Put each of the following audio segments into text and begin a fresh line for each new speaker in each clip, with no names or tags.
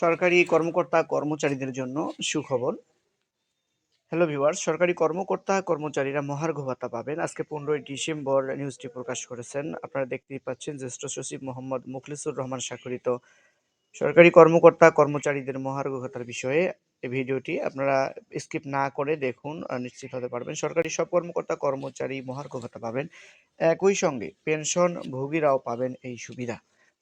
সরকারি কর্মকর্তা কর্মচারীদের জন্য সুখবর। হ্যালো ভিউয়ার্স সরকারি কর্মকর্তা কর্মচারীরা মহার্ঘ ভাতা পাবেন। আজকে পনেরোই ডিসেম্বর নিউজটি প্রকাশ করেছেন। আপনারা দেখতেই পাচ্ছেন জ্যেষ্ঠ সচিব মোহাম্মদ মুখলিসুর রহমান স্বাক্ষরিত। সরকারি কর্মকর্তা কর্মচারীদের মহার্ঘ ভাতার বিষয়ে এই ভিডিওটি আপনারা স্কিপ না করে দেখুন নিশ্চিত হতে পারবেন। সরকারি সব কর্মকর্তা কর্মচারী মহার্ঘ ভাতা পাবেন। একই সঙ্গে পেনশন ভোগীরাও পাবেন এই সুবিধা।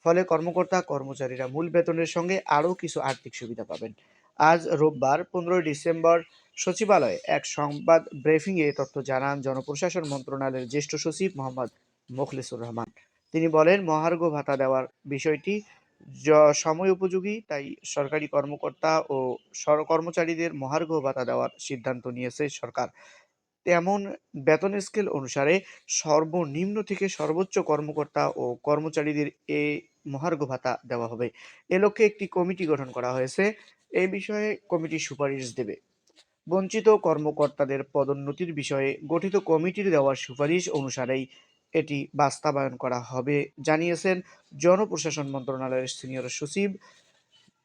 ফলে কর্মকর্তা, কর্মচারীরা মূল বেতনের সঙ্গে আরও কিছু আর্থিক সুবিধা পাবেন। আজ রোববার, পনেরোই ডিসেম্বর, সচিবালয়ে এক সংবাদ ব্রিফিংয়ে তথ্য জানান জনপ্রশাসন মন্ত্রণালয়ের জ্যেষ্ঠ সচিব মোহাম্মদ মোখলেসুর রহমান। তিনি বলেন, মহার্ঘ ভাতা দেওয়ার বিষয়টি সময় উপযোগী, তাই সরকারি কর্মকর্তা ও সর কর্মচারীদের মহার্ঘ ভাতা দেওয়ার সিদ্ধান্ত নিয়েছে সরকার। তেমন বেতন স্কেল অনুসারে সর্বনিম্ন থেকে সর্বোচ্চ কর্মকর্তা ও কর্মচারীদের এ মহার্ঘ ভাতা দেওয়া হবে। এ লক্ষ্যে একটি কমিটি গঠন করা হয়েছে। এই বিষয়ে কমিটি সুপারিশ দেবে। বঞ্চিত কর্মকর্তাদের পদোন্নতির বিষয়ে গঠিত কমিটির দেওয়ার সুপারিশ অনুসারেই এটি বাস্তবায়ন করা হবে, জানিয়েছেন জনপ্রশাসন মন্ত্রণালয়ের সিনিয়র সচিব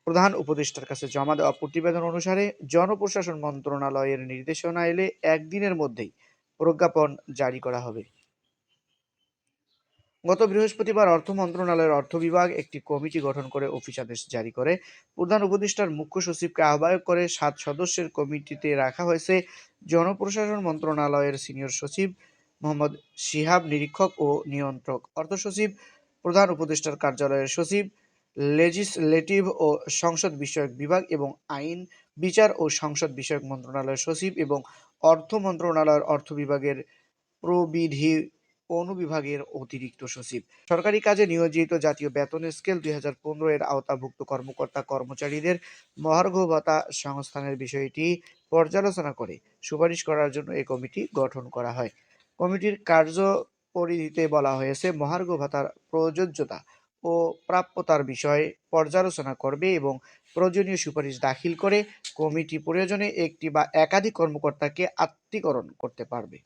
প্রধান উপদেষ্টার কাছে জমা দেওয়া প্রতিবেদন অনুসারে জনপ্রশাসন মন্ত্রণালয়ের নির্দেশনা এলে একদিনের মধ্যেই প্রজ্ঞাপন জারি করা হবে। গত বৃহস্পতিবার অর্থ মন্ত্রণালয়ের অর্থ বিভাগ একটি কমিটি গঠন করে অফিস আদেশ জারি করে। প্রধান উপদেষ্টার মুখ্য সচিবকে আহ্বায়ক করে সাত সদস্যের কমিটিতে রাখা হয়েছে জনপ্রশাসন মন্ত্রণালয়ের সিনিয়র সচিব মোহাম্মদ শিহাব নিরীক্ষক ও নিয়ন্ত্রক অর্থ সচিব, প্রধান উপদেষ্টার কার্যালয়ের সচিব লেজিসলেটিভ ও সংসদ বিষয়ক বিভাগ এবং আইন, বিচার ও সংসদ বিষয়ক মন্ত্রণালয়ের সচিব এবং অর্থ মন্ত্রণালয়ের অর্থ বিভাগের প্রবিধি অনুবিভাগের অতিরিক্ত সচিব। সরকারি কাজে নিয়োজিত জাতীয় বেতন স্কেল দুই হাজার পনেরো এর আওতাভুক্ত কর্মকর্তা কর্মচারীদের মহার্ঘ ভাতা সংস্থানের বিষয়টি পর্যালোচনা করে সুপারিশ করার জন্য এই কমিটি গঠন করা হয়। কমিটির কার্য পরিধিতে বলা হয়েছে মহার্ঘ ভাতার প্রযোজ্যতা ও প্রাপ্যতার বিষয়ে পর্যালোচনা করবে এবং প্রয়োজনীয় সুপারিশ দাখিল করে কমিটি প্রয়োজনে একটি বা একাধিক কর্মকর্তাকে আত্মীকরণ করতে পারবে।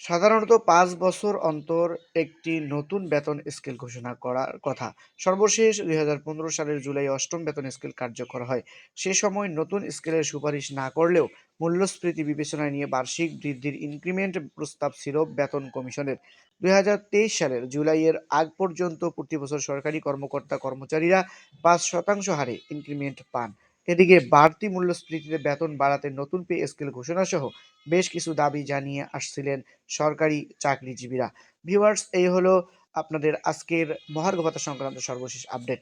সাধারণত পাঁচ বছর অন্তর একটি নতুন বেতন স্কেল ঘোষণা করার কথা। সর্বশেষ দুই হাজার পনেরো সালের জুলাই অষ্টম বেতন স্কেল কার্যকর হয়। সে সময় নতুন স্কেলের সুপারিশ না করলেও মূল্যস্ফীতি বিবেচনায় নিয়ে বার্ষিক বৃদ্ধির ইনক্রিমেন্ট প্রস্তাব ছিল বেতন কমিশনের। দু হাজার তেইশ সালের জুলাইয়ের আগ পর্যন্ত প্রতি বছর সরকারি কর্মকর্তা কর্মচারীরা পাঁচ শতাংশ হারে ইনক্রিমেন্ট পান। এদিকে বাড়তি মূল্যস্ফীতিতে বেতন বাড়াতে নতুন পে স্কেল ঘোষণা সহ বেশ কিছু দাবি জানিয়ে আসছিলেন সরকারি চাকরিজীবীরা। ভিউয়ার্স, এই হলো আপনাদের আজকের মহার্ঘ ভাতা সংক্রান্ত সর্বশেষ আপডেট